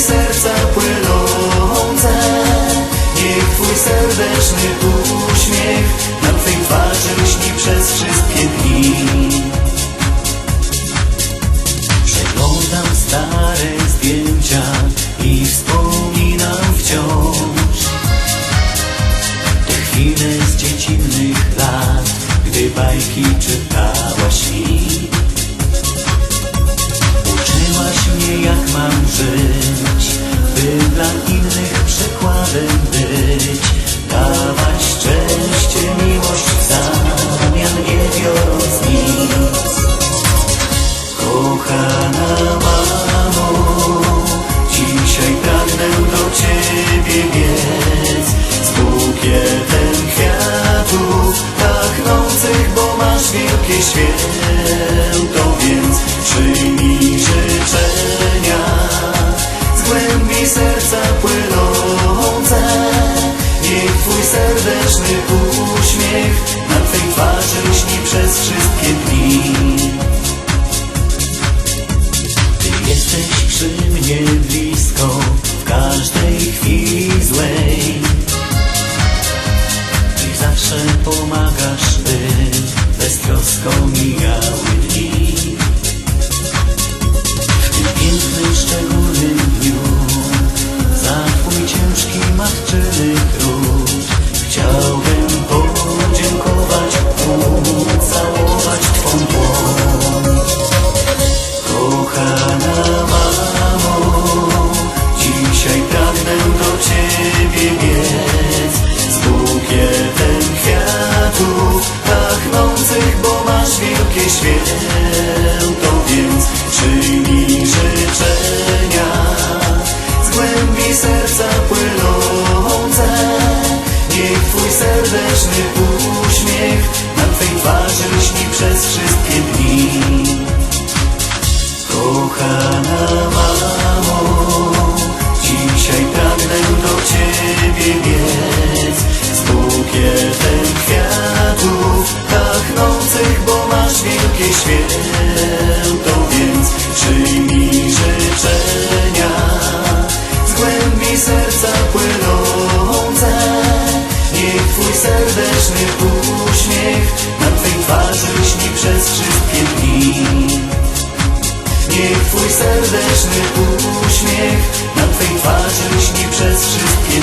serca płynące. Niech Twój serdeczny uśmiech na Twej twarzy lśni przez wszystkie dni. Przeglądam stare zdjęcia i wspominam wciąż Te chwile z dziecinnych lat, gdy bajki czytałem. Wielkie święto, więc przyjmij życzenia z głębi serca płynące. Niech Twój serdeczny uśmiech na Twej twarzy lśni przez wszystkie dni. Ty jesteś przy mnie blisko w każdej chwili złej. I zawsze pomagasz, by beztrosko mijały dni. W tym pięknym, szczególnym dniu za Twój ciężki matczyny trud chciałbym podziękować, ucałować Twą dłoń. Kochana wielkie święto, więc przyjmij życzenia z głębi serca płynące. Niech Twój serdeczny uśmiech na Twej twarzy lśni przez wszystkie dni. Kochana wielkie święto, więc przyjmij życzenia z głębi serca płynące. Niech Twój serdeczny uśmiech na Twej twarzy lśni przez wszystkie dni. Niech Twój serdeczny uśmiech na Twej twarzy lśni przez wszystkie